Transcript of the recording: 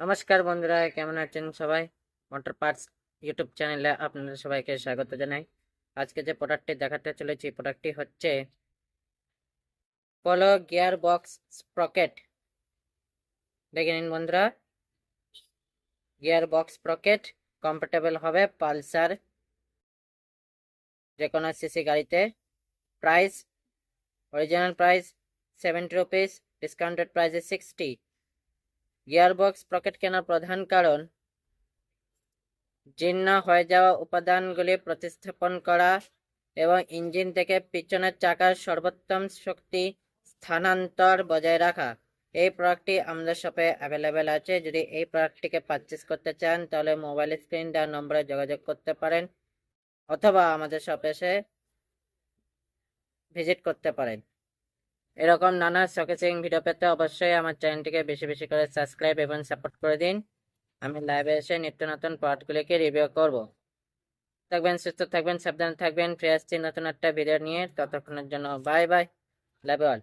নমস্কার বন্ধুরা, কেমন আছেন সবাই? মোটর পার্টস ইউটিউব চ্যানেলে আপনাদের সবাইকে স্বাগত জানাই। আজকে যে প্রোডাক্টটি দেখাতে চলেছি প্রোডাক্টটি হচ্ছে পলো গিয়ার বক্স স্প্রকেট দেখে নিন বন্ধুরা গিয়ার বক্স স্প্রকেট কমফোর্টেবল হবে পালসার যে কোনো সিসি গাড়িতে। Price original price seventy rupees discounted price sixty gearbox sprocket কেনার প্রধান কারণ জীর্ণ হয়ে যাওয়া উপাদানগুলি প্রতিস্থাপন করা এবং ইঞ্জিন থেকে পিছনের চাকার সর্বোত্তম শক্তি স্থানান্তর বজায় রাখা। এই প্রোডাক্টটি আমাদের শপে অ্যাভেলেবেল আছে। যদি এই প্রোডাক্টটিকে পারচেস করতে চান, তাহলে মোবাইল স্ক্রিন দেওয়ার নম্বরে যোগাযোগ করতে পারেন অথবা আমাদের শপে এসে ভিজিট করতে পারেন। এরকম নানা শকেসিং ভিডিও পেতে অবশ্যই আমার চ্যানেলটিকে বেশি বেশি করে সাবস্ক্রাইব এবং সাপোর্ট করে দিন। আমি লাইভে এসে নিত্য নতুন পার্টগুলিকে রিভিউ করব। থাকবেন, সুস্থ থাকবেন, সাবধানে থাকবেন। ফ্রেশ আসছি নতুন একটা ভিডিও নিয়ে। ততক্ষণের জন্য বাই বাই লাভ অল